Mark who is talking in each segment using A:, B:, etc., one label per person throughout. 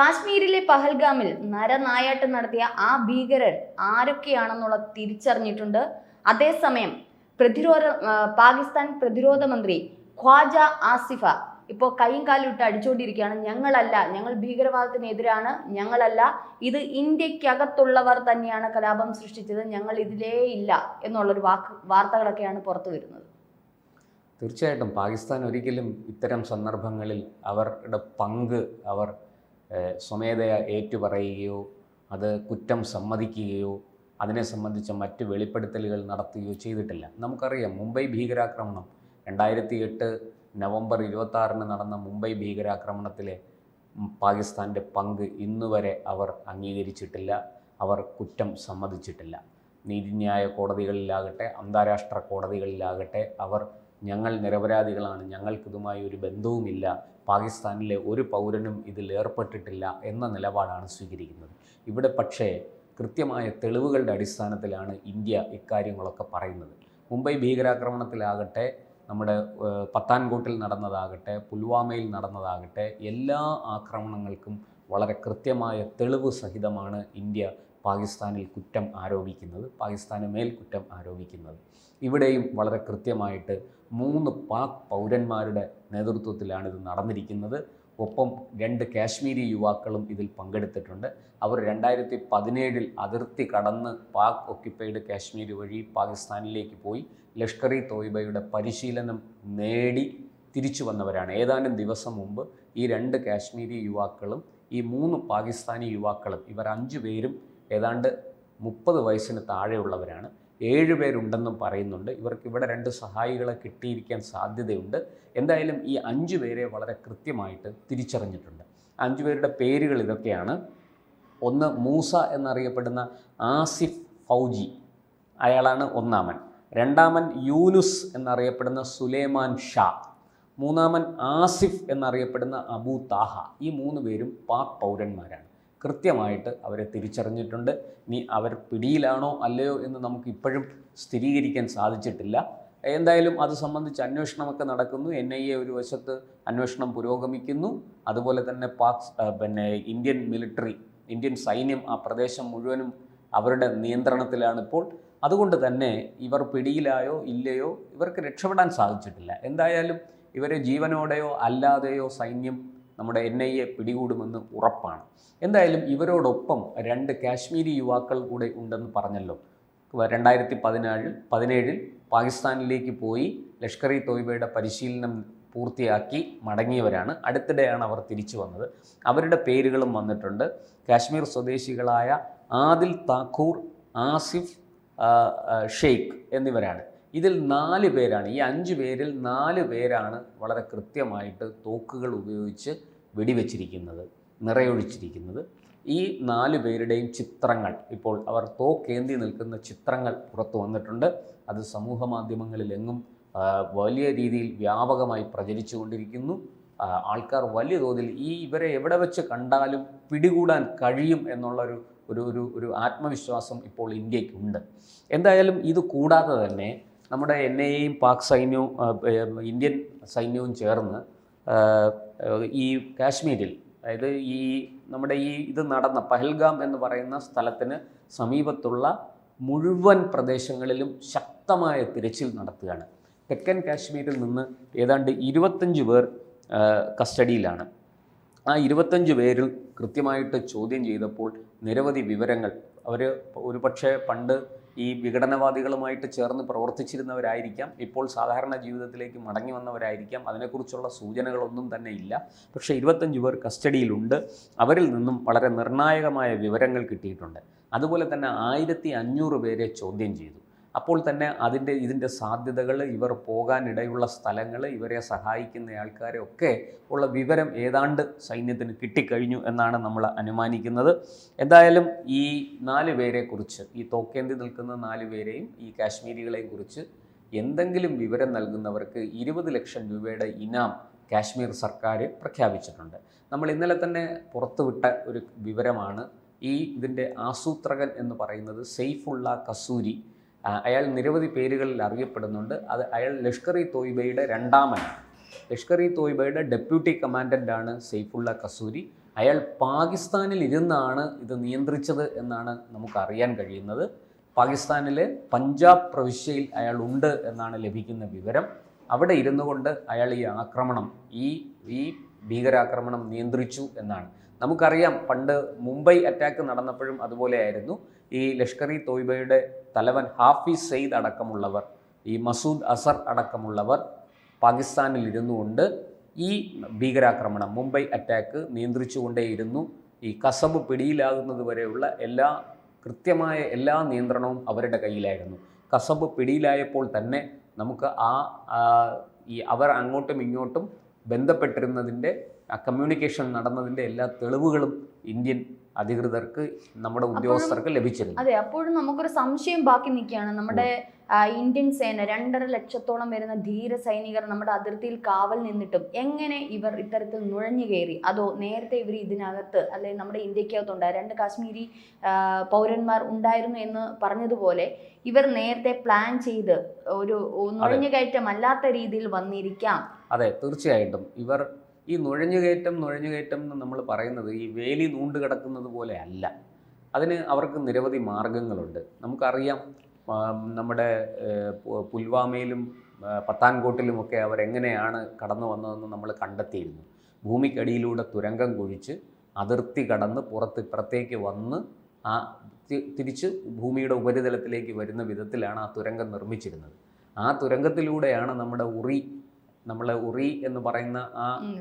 A: കാശ്മീരിലെ പഹൽഗാമിൽ നരനായാട്ടം നടത്തിയ ആ ഭീകരർ ആരൊക്കെയാണെന്നുള്ള തിരിച്ചറിഞ്ഞിട്ടുണ്ട്. അതേസമയം പ്രതിരോധ പാകിസ്ഥാൻ പ്രതിരോധ മന്ത്രി ഖ്വാജ ആസിഫ ഇപ്പോൾ കൈയും കാലും ഇട്ട് അടിച്ചുകൊണ്ടിരിക്കുകയാണ് ഞങ്ങളല്ല ഞങ്ങൾ ഭീകരവാദത്തിനെതിരാണ് ഞങ്ങളല്ല ഇത് ഇന്ത്യക്കകത്തുള്ളവർ തന്നെയാണ് കലാപം സൃഷ്ടിച്ചത് ഞങ്ങൾ ഇതിലേ ഇല്ല എന്നുള്ളൊരു വാക്ക് വാർത്തകളൊക്കെയാണ് പുറത്തു വരുന്നത്.
B: തീർച്ചയായിട്ടും. പാകിസ്ഥാൻ ഒരിക്കലും ഇത്തരം സന്ദർഭങ്ങളിൽ അവരുടെ പങ്ക് അവർ സ്വമേധയാ ഏറ്റുപറയുകയോ അത് കുറ്റം സമ്മതിക്കുകയോ അതിനെ സംബന്ധിച്ച മറ്റ് വെളിപ്പെടുത്തലുകൾ നടത്തുകയോ ചെയ്തിട്ടില്ല. നമുക്കറിയാം മുംബൈ ഭീകരാക്രമണം രണ്ടായിരത്തി എട്ട് നവംബർ ഇരുപത്താറിന് നടന്ന മുംബൈ ഭീകരാക്രമണത്തിലെ പാകിസ്ഥാന്റെ പങ്ക് ഇന്നുവരെ അവർ അംഗീകരിച്ചിട്ടില്ല അവർ കുറ്റം സമ്മതിച്ചിട്ടില്ല. നീതിന്യായ കോടതികളിലാകട്ടെ അന്താരാഷ്ട്ര കോടതികളിലാകട്ടെ അവർ ഞങ്ങൾ നിരപരാധികളാണ് ഞങ്ങൾക്കിതുമായി ഒരു ബന്ധവുമില്ല പാകിസ്ഥാനിലെ ഒരു പൗരനും ഇതിൽ ഏർപ്പെട്ടിട്ടില്ല എന്ന നിലപാടാണ് സ്വീകരിക്കുന്നത്. ഇവിടെ പക്ഷേ കൃത്യമായ തെളിവുകളുടെ അടിസ്ഥാനത്തിലാണ് ഇന്ത്യ ഇക്കാര്യങ്ങളൊക്കെ പറയുന്നത്. മുംബൈ ഭീകരാക്രമണത്തിലാകട്ടെ നമ്മുടെ പത്താൻകോട്ടിൽ നടന്നതാകട്ടെ പുൽവാമയിൽ നടന്നതാകട്ടെ എല്ലാ ആക്രമണങ്ങൾക്കും വളരെ കൃത്യമായ തെളിവ് സഹിതമാണ് ഇന്ത്യ പാകിസ്ഥാനിൽ കുറ്റം ആരോപിക്കുന്നത് പാകിസ്ഥാന് മേൽ കുറ്റം ആരോപിക്കുന്നത്. ഇവിടെയും വളരെ കൃത്യമായിട്ട് മൂന്ന് പാക് പൗരന്മാരുടെ നേതൃത്വത്തിലാണ് ഇത് നടന്നിരിക്കുന്നത്. ഒപ്പം രണ്ട് കാശ്മീരി യുവാക്കളും ഇതിൽ പങ്കെടുത്തിട്ടുണ്ട്. അവർ രണ്ടായിരത്തി പതിനേഴിൽ അതിർത്തി കടന്ന് പാക് ഒക്യുപ്പൈഡ് കാശ്മീർ വഴി പാകിസ്ഥാനിലേക്ക് പോയി. ലഷ്കർ ഇ തോയ്ബയുടെ പരിശീലനം നേടി തിരിച്ചു വന്നവരാണ്. ഏതാനും ദിവസം മുമ്പ് ഈ രണ്ട് കാശ്മീരി യുവാക്കളും ഈ മൂന്ന് പാകിസ്ഥാനി യുവാക്കളും ഇവർ അഞ്ചു പേരും ഏതാണ്ട് മുപ്പത് വയസ്സിന് താഴെയുള്ളവരാണ്. ഏഴ് പേരുണ്ടെന്നും പറയുന്നുണ്ട്. ഇവർക്ക് ഇവിടെ രണ്ട് സഹായികളെ കിട്ടിയിരിക്കാൻ സാധ്യതയുണ്ട്. എന്തായാലും ഈ അഞ്ചു പേരെ വളരെ കൃത്യമായിട്ട് തിരിച്ചറിഞ്ഞിട്ടുണ്ട്. അഞ്ചു പേരുടെ പേരുകൾ ഇതൊക്കെയാണ്. ഒന്ന് മൂസ എന്നറിയപ്പെടുന്ന ആസിഫ് ഫൗജി. അയാളാണ് ഒന്നാമൻ. രണ്ടാമൻ യൂനുസ് എന്നറിയപ്പെടുന്ന സുലേമാൻ ഷാ. മൂന്നാമൻ ആസിഫ് എന്നറിയപ്പെടുന്ന അബു താഹ. ഈ മൂന്ന് പേരും പാക് പൗരന്മാരാണ്. കൃത്യമായിട്ട് അവരെ തിരിച്ചറിഞ്ഞിട്ടുണ്ട്. ഇനി അവർ പിടിയിലാണോ അല്ലയോ എന്ന് നമുക്ക് ഇപ്പോഴും സ്ഥിരീകരിക്കാൻ സാധിച്ചിട്ടില്ല. എന്തായാലും അത് സംബന്ധിച്ച് അന്വേഷണമൊക്കെ നടക്കുന്നു. എൻ ഐ എ ഒരു വശത്ത് അന്വേഷണം പുരോഗമിക്കുന്നു. അതുപോലെ തന്നെ പാക് പിന്നെ ഇന്ത്യൻ മിലിറ്ററി ഇന്ത്യൻ സൈന്യം ആ പ്രദേശം മുഴുവനും അവരുടെ നിയന്ത്രണത്തിലാണിപ്പോൾ അതുകൊണ്ട് തന്നെ ഇവർ പിടിയിലായോ ഇല്ലയോ ഇവർക്ക് രക്ഷപ്പെടാൻ സാധിച്ചിട്ടില്ല. എന്തായാലും ഇവരെ ജീവനോടെയോ അല്ലാതെയോ സൈന്യം നമ്മുടെ എൻ ഐ എ പിടികൂടുമെന്ന് ഉറപ്പാണ്. എന്തായാലും ഇവരോടൊപ്പം രണ്ട് കാശ്മീരി യുവാക്കൾ കൂടെ ഉണ്ടെന്ന് പറഞ്ഞല്ലോ. രണ്ടായിരത്തി പതിനാഴിൽ പതിനേഴിൽ പാകിസ്ഥാനിലേക്ക് പോയി ലഷ്കർ ഇ തോയ്ബയുടെ പരിശീലനം പൂർത്തിയാക്കി മടങ്ങിയവരാണ്. അടുത്തിടെയാണ് അവർ തിരിച്ചു വന്നത്. അവരുടെ പേരുകളും വന്നിട്ടുണ്ട്. കാശ്മീർ സ്വദേശികളായ ആദിൽ താക്കൂർ ആസിഫ് ഷെയ്ഖ് എന്നിവരാണ്. ഇതിൽ നാല് പേരാണ്. ഈ അഞ്ച് പേരിൽ നാല് പേരാണ് വളരെ കൃത്യമായിട്ട് തോക്കുകൾ ഉപയോഗിച്ച് വെടിവെച്ചിരിക്കുന്നത് നിറയൊഴിച്ചിരിക്കുന്നത്. ഈ നാല് പേരുടെയും ചിത്രങ്ങൾ ഇപ്പോൾ അവർ തോക്കേന്തി നിൽക്കുന്ന ചിത്രങ്ങൾ പുറത്തു വന്നിട്ടുണ്ട്. അത് സമൂഹ മാധ്യമങ്ങളിലെങ്ങും വലിയ രീതിയിൽ വ്യാപകമായി പ്രചരിച്ചുകൊണ്ടിരിക്കുന്നു കൊണ്ടിരിക്കുന്നു. ആൾക്കാർ വലിയ തോതിൽ ഈ ഇവരെ എവിടെ വെച്ച് കണ്ടാലും പിടികൂടാൻ കഴിയും എന്നുള്ളൊരു ഒരു ഒരു ഒരു ആത്മവിശ്വാസം ഇപ്പോൾ ഇന്ത്യക്കുണ്ട്. എന്തായാലും ഇത് കൂടാതെ തന്നെ നമ്മുടെ എൻ ഐയും പാക് സൈന്യവും ഇന്ത്യൻ സൈന്യവും ചേർന്ന് ഈ കാശ്മീരിൽ അതായത് ഈ നമ്മുടെ ഈ ഇത് നടന്ന പഹൽഗാം എന്ന് പറയുന്ന സ്ഥലത്തിന് സമീപത്തുള്ള മുഴുവൻ പ്രദേശങ്ങളിലും ശക്തമായ തിരച്ചിൽ നടത്തുകയാണ്. തെക്കൻ കാശ്മീരിൽ നിന്ന് ഏതാണ്ട് ഇരുപത്തഞ്ച് പേർ കസ്റ്റഡിയിലാണ്. ആ ഇരുപത്തഞ്ച് പേരിൽ കൃത്യമായിട്ട് ചോദ്യം ചെയ്തപ്പോൾ നിരവധി വിവരങ്ങൾ അവർ ഒരു പക്ഷേ പണ്ട് ഈ വിഘടനവാദികളുമായിട്ട് ചേർന്ന് പ്രവർത്തിച്ചിരുന്നവരായിരിക്കാം. ഇപ്പോൾ സാധാരണ ജീവിതത്തിലേക്ക് മടങ്ങി വന്നവരായിരിക്കാം. അതിനെക്കുറിച്ചുള്ള സൂചനകളൊന്നും തന്നെ ഇല്ല. പക്ഷേ ഇരുപത്തഞ്ച് പേർ കസ്റ്റഡിയിലുണ്ട്. അവരിൽ നിന്നും വളരെ നിർണായകമായ വിവരങ്ങൾ കിട്ടിയിട്ടുണ്ട്. അതുപോലെ തന്നെ ആയിരത്തി പേരെ ചോദ്യം ചെയ്തു. അപ്പോൾ തന്നെ അതിന്റെ ഇതിന്റെ സാധ്യതകൾ ഇവർ പോകാനിടയുള്ള സ്ഥലങ്ങൾ ഇവരെ സഹായിക്കുന്ന ആൾക്കാരെ ഒക്കെ ഉള്ള വിവരം ഏതാണ്ട് സൈന്യത്തിന് കിട്ടിക്കഴിഞ്ഞു എന്നാണ് നമ്മൾ അനുമാനിക്കുന്നത്. എന്തായാലും ഈ നാല് പേരെക്കുറിച്ച് ഈ തോക്കേന്തി നിൽക്കുന്ന നാല് പേരെയും ഈ കാശ്മീരികളെയും കുറിച്ച് എന്തെങ്കിലും വിവരം നൽകുന്നവർക്ക് ഇരുപത് ലക്ഷം രൂപയുടെ ഇനാം കാശ്മീർ സർക്കാർ പ്രഖ്യാപിച്ചിട്ടുണ്ട്. നമ്മൾ ഇന്നലെ തന്നെ പുറത്തുവിട്ട ഒരു വിവരമാണ്. ഈ ഇതിന്റെ ആസൂത്രകൻ എന്ന് പറയുന്നത് സെയ്ഫുള്ള കസൂരി അയാൾ നിരവധി പേരുകളിൽ അറിയപ്പെടുന്നുണ്ട്. അത് അയാൾ ലഷ്കർ ഇ തോയ്ബയുടെ രണ്ടാമനാണ്. ലഷ്കർ ഇ തോയ്ബയുടെ ഡെപ്യൂട്ടി കമാൻഡന്റാണ് സെയ്ഫുള്ള കസൂരി. അയാൾ പാകിസ്ഥാനിൽ ഇരുന്നാണ് ഇത് നിയന്ത്രിച്ചത് എന്നാണ് നമുക്ക് അറിയാൻ കഴിയുന്നത്. പാകിസ്ഥാനിലെ പഞ്ചാബ് പ്രവിശ്യയിൽ അയാൾ ഉണ്ട് എന്നാണ് ലഭിക്കുന്ന വിവരം. അവിടെ ഇരുന്നു കൊണ്ട് അയാൾ ഈ ആക്രമണം ഈ ഈ ഭീകരാക്രമണം നിയന്ത്രിച്ചു എന്നാണ്. നമുക്കറിയാം പണ്ട് മുംബൈ അറ്റാക്ക് നടന്നപ്പോഴും അതുപോലെയായിരുന്നു. ഈ ലഷ്കർ ഇ തോയ്ബയുടെ തലവൻ ഹാഫിസ് സെയ്ദ് അടക്കമുള്ളവർ ഈ മസൂദ് അസർ അടക്കമുള്ളവർ പാകിസ്ഥാനിൽ ഇരുന്നു കൊണ്ട് ഈ ഭീകരാക്രമണം മുംബൈ അറ്റാക്ക് നിയന്ത്രിച്ചുകൊണ്ടേയിരുന്നു. ഈ കസബ് പിടിയിലാകുന്നത് വരെയുള്ള എല്ലാ കൃത്യമായ എല്ലാ നിയന്ത്രണവും അവരുടെ കയ്യിലായിരുന്നു. കസബ് പിടിയിലായപ്പോൾ തന്നെ നമുക്ക് ആ ഈ അവർ അങ്ങോട്ടും ഇങ്ങോട്ടും ബന്ധപ്പെട്ടിരുന്നതിന്റെ ആ കമ്മ്യൂണിക്കേഷൻ നടന്നതിന്റെ എല്ലാ തെളിവുകളും ഇന്ത്യൻ അധികൃതർക്ക് നമ്മുടെ ഉദ്യോഗസ്ഥർക്ക് ലഭിച്ചിരുന്നു.
A: അതെ അപ്പോഴും നമുക്കൊരു സംശയം ബാക്കി നിൽക്കുകയാണ്. നമ്മുടെ ഇന്ത്യൻ സേന രണ്ടര ലക്ഷത്തോളം വരുന്ന ധീര സൈനികർ നമ്മുടെ അതിർത്തിയിൽ കാവൽ നിന്നിട്ടും എങ്ങനെ ഇവർ ഇത്തരത്തിൽ നുഴഞ്ഞു കയറി? അതോ നേരത്തെ ഇവർ ഇതിനകത്ത് അല്ലെങ്കിൽ നമ്മുടെ ഇന്ത്യക്കകത്തുണ്ടായ രണ്ട് കാശ്മീരി പൗരന്മാർ ഉണ്ടായിരുന്നു എന്ന് പറഞ്ഞതുപോലെ ഇവർ നേരത്തെ പ്ലാൻ ചെയ്ത് ഒരു നുഴഞ്ഞുകയറ്റം അല്ലാത്ത രീതിയിൽ വന്നിരിക്കാം.
B: അതെ തീർച്ചയായിട്ടും. ഇവർ ഈ നുഴഞ്ഞുകയറ്റം നുഴഞ്ഞുകയറ്റം എന്ന് നമ്മൾ പറയുന്നത് ഈ വേലി നൂണ്ട് കിടക്കുന്നത് പോലെ അല്ല. അതിന് അവർക്ക് നിരവധി മാർഗങ്ങളുണ്ട്. നമുക്കറിയാം നമ്മുടെ പുൽവാമയിലും പത്താൻകോട്ടിലുമൊക്കെ അവരെങ്ങനെയാണ് കടന്നു വന്നതെന്ന് നമ്മൾ കണ്ടെത്തിയിരുന്നു. ഭൂമിക്കടിയിലൂടെ തുരങ്കം കുഴിച്ച് അതിർത്തി കടന്ന് പുറത്ത് ഇപ്പുറത്തേക്ക് വന്ന് ആ തിരിച്ച് ഭൂമിയുടെ ഉപരിതലത്തിലേക്ക് വരുന്ന വിധത്തിലാണ് ആ തുരങ്കം നിർമ്മിച്ചിരുന്നത്. ആ തുരങ്കത്തിലൂടെയാണ് നമ്മുടെ ഉറി നമ്മളെ ഉറി എന്ന് പറയുന്ന ആ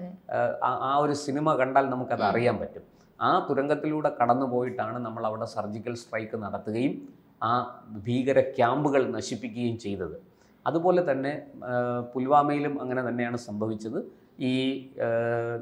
B: ആ- ഒരു സിനിമ കണ്ടാൽ നമുക്കത് അറിയാൻ പറ്റും. ആ തുരങ്കത്തിലൂടെ കടന്നു പോയിട്ടാണ് നമ്മൾ അവിടെ സർജിക്കൽ സ്ട്രൈക്ക് നടത്തുകയും ആ ഭീകര ക്യാമ്പുകൾ നശിപ്പിക്കുകയും ചെയ്തത്. അതുപോലെ തന്നെ പുൽവാമയിലും അങ്ങനെ തന്നെയാണ് സംഭവിച്ചത്. ഈ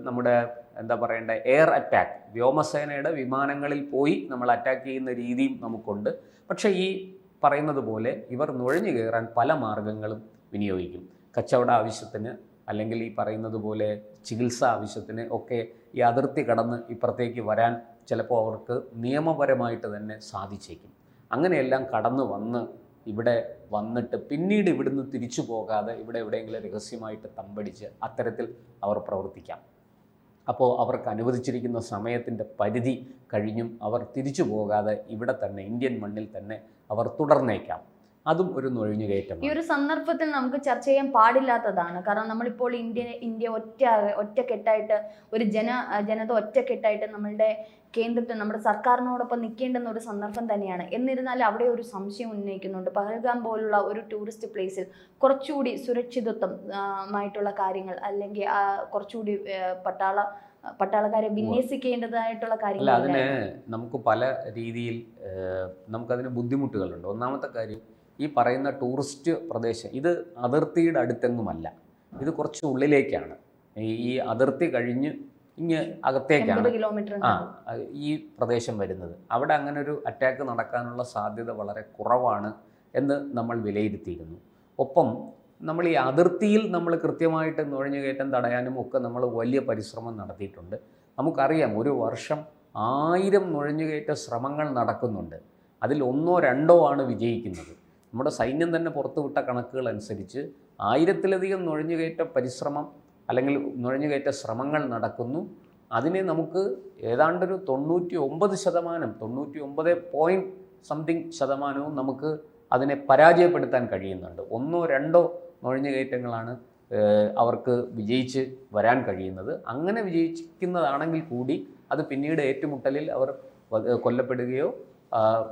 B: നമ്മുടെ എന്താ പറയേണ്ട എയർ അറ്റാക്ക് വ്യോമസേനയുടെ വിമാനങ്ങളിൽ പോയി നമ്മൾ അറ്റാക്ക് ചെയ്യുന്ന രീതിയും നമുക്കുണ്ട്. പക്ഷേ ഈ പറയുന്നത് പോലെ ഇവർ നുഴഞ്ഞു കയറാൻ പല മാർഗങ്ങളും വിനിയോഗിക്കും. കച്ചവട ആവശ്യത്തിന് അല്ലെങ്കിൽ ഈ പറയുന്നത് പോലെ ചികിത്സ ആവശ്യത്തിന് ഒക്കെ ഈ അതിർത്തി കടന്ന് ഇപ്പുറത്തേക്ക് വരാൻ ചിലപ്പോൾ അവർക്ക് നിയമപരമായിട്ട് തന്നെ സാധിച്ചേക്കും. അങ്ങനെയെല്ലാം കടന്നു വന്ന് ഇവിടെ വന്നിട്ട് പിന്നീട് ഇവിടുന്ന് തിരിച്ചു പോകാതെ ഇവിടെ എവിടെയെങ്കിലും രഹസ്യമായിട്ട് തമ്പടിച്ച് അത്തരത്തിൽ അവർ പ്രവർത്തിക്കാം. അപ്പോൾ അവർക്ക് അനുവദിച്ചിരിക്കുന്ന സമയത്തിന്റെ പരിധി കഴിഞ്ഞും അവർ തിരിച്ചു പോകാതെ ഇവിടെ തന്നെ ഇന്ത്യൻ മണ്ണിൽ തന്നെ അവർ തുടർന്നേക്കാം. അതും ഒരു
A: ഈ ഒരു സന്ദർഭത്തിൽ നമുക്ക് ചർച്ച ചെയ്യാൻ പാടില്ലാത്തതാണ്. കാരണം നമ്മളിപ്പോൾ ഇന്ത്യ ഇന്ത്യ ഒറ്റ ഒറ്റക്കെട്ടായിട്ട് ഒരു ജന ജനത ഒറ്റക്കെട്ടായിട്ട് നമ്മളുടെ കേന്ദ്രത്തിൽ നമ്മുടെ സർക്കാരിനോടൊപ്പം നിൽക്കേണ്ടുന്ന ഒരു സന്ദർഭം തന്നെയാണ്. എന്നിരുന്നാലും അവിടെ ഒരു സംശയം ഉന്നയിക്കുന്നുണ്ട്. പഹൽഗാം പോലുള്ള ഒരു ടൂറിസ്റ്റ് പ്ലേസിൽ കുറച്ചുകൂടി സുരക്ഷിതത്വം ആയിട്ടുള്ള കാര്യങ്ങൾ അല്ലെങ്കിൽ ആ, കുറച്ചുകൂടി പട്ടാള പട്ടാളക്കാരെ വിന്യസിക്കേണ്ടതായിട്ടുള്ള കാര്യങ്ങൾ
B: അതിന് നമുക്ക് പല രീതിയിൽ നമുക്കതിന് ബുദ്ധിമുട്ടുകളുണ്ട്. ഒന്നാമത്തെ കാര്യം ഈ പറയുന്ന ടൂറിസ്റ്റ് പ്രദേശം ഇത് അതിർത്തിയുടെ അടുത്തെങ്ങുമല്ല. ഇത് കുറച്ച് ഉള്ളിലേക്കാണ്. ഈ- ഈ അതിർത്തി കഴിഞ്ഞ് ഇങ്ങ് അകത്തേക്കാണ്.
A: കിലോമീറ്റർ
B: ആ ഈ പ്രദേശം വരുന്നത്. അവിടെ അങ്ങനെ ഒരു അറ്റാക്ക് നടക്കാനുള്ള സാധ്യത വളരെ കുറവാണ് എന്ന് നമ്മൾ വിലയിരുത്തിയിരുന്നു. ഒപ്പം നമ്മൾ ഈ അതിർത്തിയിൽ നമ്മൾ കൃത്യമായിട്ട് നുഴഞ്ഞു കയറ്റം തടയാനും ഒക്കെ നമ്മൾ വലിയ പരിശ്രമം നടത്തിയിട്ടുണ്ട്. നമുക്കറിയാം ഒരു വർഷം ആയിരം നുഴഞ്ഞുകയറ്റ ശ്രമങ്ങൾ നടക്കുന്നുണ്ട്. അതിൽ ഒന്നോ രണ്ടോ ആണ് വിജയിക്കുന്നത്. നമ്മുടെ സൈന്യം തന്നെ പുറത്തുവിട്ട കണക്കുകൾ അനുസരിച്ച് ആയിരത്തിലധികം നുഴഞ്ഞുകയറ്റ പരിശ്രമം അല്ലെങ്കിൽ നുഴഞ്ഞുകയറ്റ ശ്രമങ്ങൾ നടക്കുന്നു. അതിനെ നമുക്ക് ഏതാണ്ടൊരു തൊണ്ണൂറ്റി ഒമ്പത് ശതമാനം തൊണ്ണൂറ്റി ഒമ്പത് പോയിന്റ് സംതിങ് ശതമാനവും നമുക്ക് അതിനെ പരാജയപ്പെടുത്താൻ കഴിയുന്നുണ്ട്. ഒന്നോ രണ്ടോ നുഴഞ്ഞുകയറ്റങ്ങളാണ് അവർക്ക് വിജയിച്ച് വരാൻ കഴിയുന്നത്. അങ്ങനെ വിജയിക്കുന്നതാണെങ്കിൽ കൂടി അത് പിന്നീട് ഏറ്റുമുട്ടലിൽ അവർ കൊല്ലപ്പെടുകയോ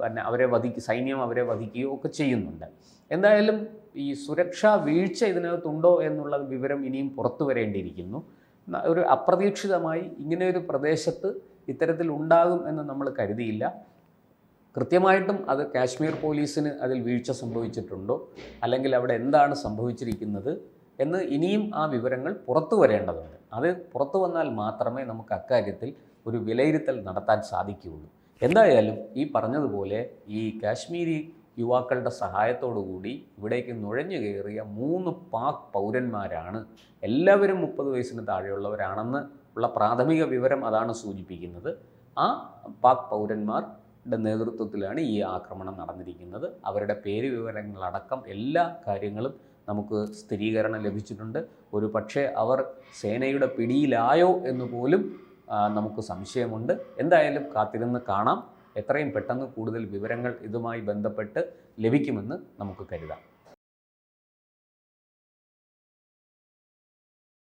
B: പിന്നെ അവരെ വധിക്ക സൈന്യം അവരെ വധിക്കുകയോ ഒക്കെ ചെയ്യുന്നുണ്ട്. എന്തായാലും ഈ സുരക്ഷാ വീഴ്ച ഇതിനകത്തുണ്ടോ എന്നുള്ള വിവരം ഇനിയും പുറത്തു വരേണ്ടിയിരിക്കുന്നു. ഒരു അപ്രതീക്ഷിതമായി ഇങ്ങനെ ഒരു പ്രദേശത്ത് ഇത്തരത്തിൽ ഉണ്ടാകും എന്ന് നമ്മൾ കരുതിയില്ല. കൃത്യമായിട്ടും അത് കാശ്മീർ പോലീസിന് അതിൽ വീഴ്ച സംഭവിച്ചിട്ടുണ്ടോ? അല്ലെങ്കിൽ അവിടെ എന്താണ് സംഭവിച്ചിരിക്കുന്നത്? എന്ന് ഇനിയും ആ വിവരങ്ങൾ പുറത്തു വരേണ്ടതുണ്ട്. അത് പുറത്തു വന്നാൽ മാത്രമേ നമുക്ക് അക്കാര്യത്തിൽ ഒരു വിലയിരുത്തൽ നടത്താൻ സാധിക്കുകയുള്ളൂ. എന്തായാലും ഈ പറഞ്ഞതുപോലെ ഈ കാശ്മീരി യുവാക്കളുടെ സഹായത്തോടുകൂടി ഇവിടേക്ക് നുഴഞ്ഞു കയറിയ മൂന്ന് പാക് പൗരന്മാരാണ്. എല്ലാവരും മുപ്പത് വയസ്സിന് താഴെയുള്ളവരാണെന്ന് ഉള്ള പ്രാഥമിക വിവരം അതാണ് സൂചിപ്പിക്കുന്നത്. ആ പാക് പൗരന്മാരുടെ നേതൃത്വത്തിലാണ് ഈ ആക്രമണം നടന്നിരിക്കുന്നത്. അവരുടെ പേര് വിവരങ്ങളടക്കം എല്ലാ കാര്യങ്ങളും നമുക്ക് സ്ഥിരീകരണം ലഭിച്ചിട്ടുണ്ട്. ഒരു പക്ഷേ അവർ സേനയുടെ പിടിയിലായോ എന്ന് പോലും നമുക്ക് സംശയമുണ്ട്. എന്തായാലും കാത്തിരുന്ന് കാണാം. എത്രയും പെട്ടെന്ന് കൂടുതൽ വിവരങ്ങൾ ഇതുമായി ബന്ധപ്പെട്ട് ലഭിക്കുമെന്ന് നമുക്ക് കരുതാം.